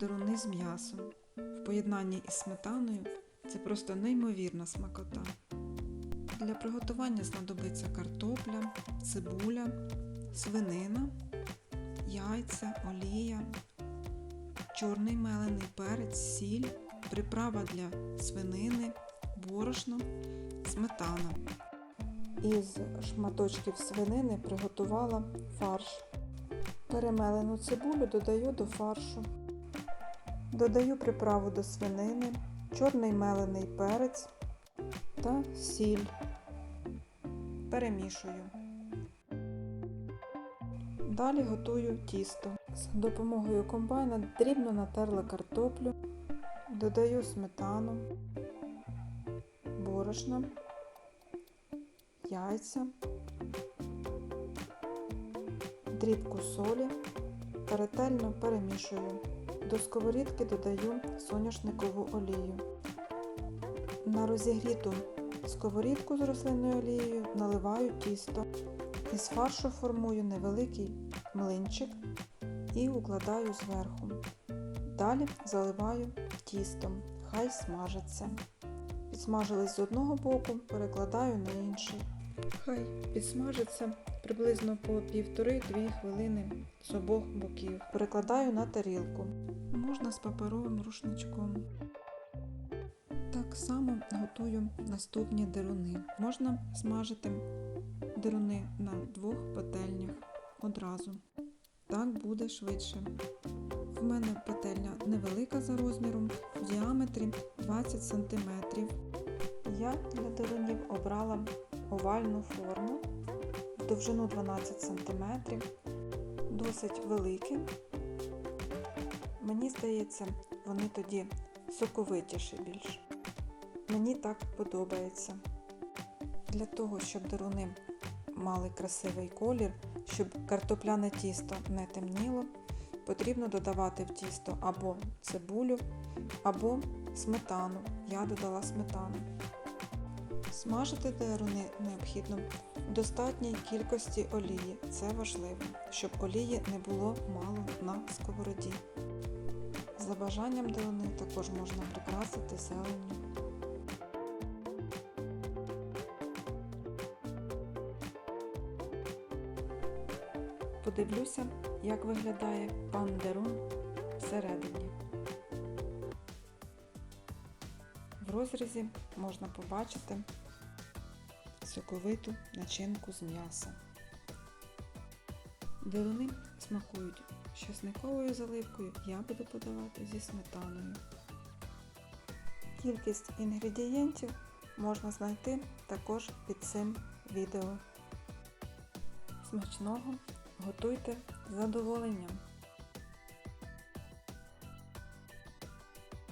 деруни з м'ясом. В поєднанні із сметаною це просто неймовірна смакота. Для приготування знадобиться картопля, цибуля, свинина, яйця, олія, чорний мелений перець, сіль, приправа для свинини, борошно, сметана. Із шматочків свинини приготувала фарш. Перемелену цибулю додаю до фаршу. Додаю приправу до свинини, чорний мелений перець та сіль. Перемішую. Далі готую тісто. З допомогою комбайна дрібно натерла картоплю, додаю сметану, борошно, яйця, дрібку солі ретельно перемішую. До сковорідки додаю соняшникову олію. На розігріту сковорідку з рослинною олією наливаю тісто. Із фаршу формую невеликий млинчик і укладаю зверху. Далі заливаю тістом, хай смажиться. Підсмажились з одного боку, перекладаю на інший. Хай підсмажиться приблизно по 1,5-2 хвилини з обох боків. Перекладаю на тарілку. Можна з паперовим рушничком. Так само готую наступні деруни. Можна смажити деруни на двох пательнях одразу. Так буде швидше. В мене пательня невелика за розміром, в діаметрі 20 см. Я для дерунів обрала овальну форму, в довжину 12 см, досить великі. Мені здається, вони тоді соковитіші більш. Мені так подобається. Для того, щоб деруни мали красивий колір, щоб картопляне тісто не темніло, потрібно додавати в тісто або цибулю, або сметану. Я додала сметану. Смажити деруни необхідно в достатній кількості олії. Це важливо, щоб олії не було мало на сковороді. За бажанням деруни також можна прикрасити зеленню. Подивлюся, як виглядає пан Дерун всередині. В розрізі можна побачити соковиту начинку з м'яса. Деруни смакують з часниковою заливкою, я буду подавати зі сметаною. Кількість інгредієнтів можна знайти також під цим відео. Смачного! Готуйте з задоволенням!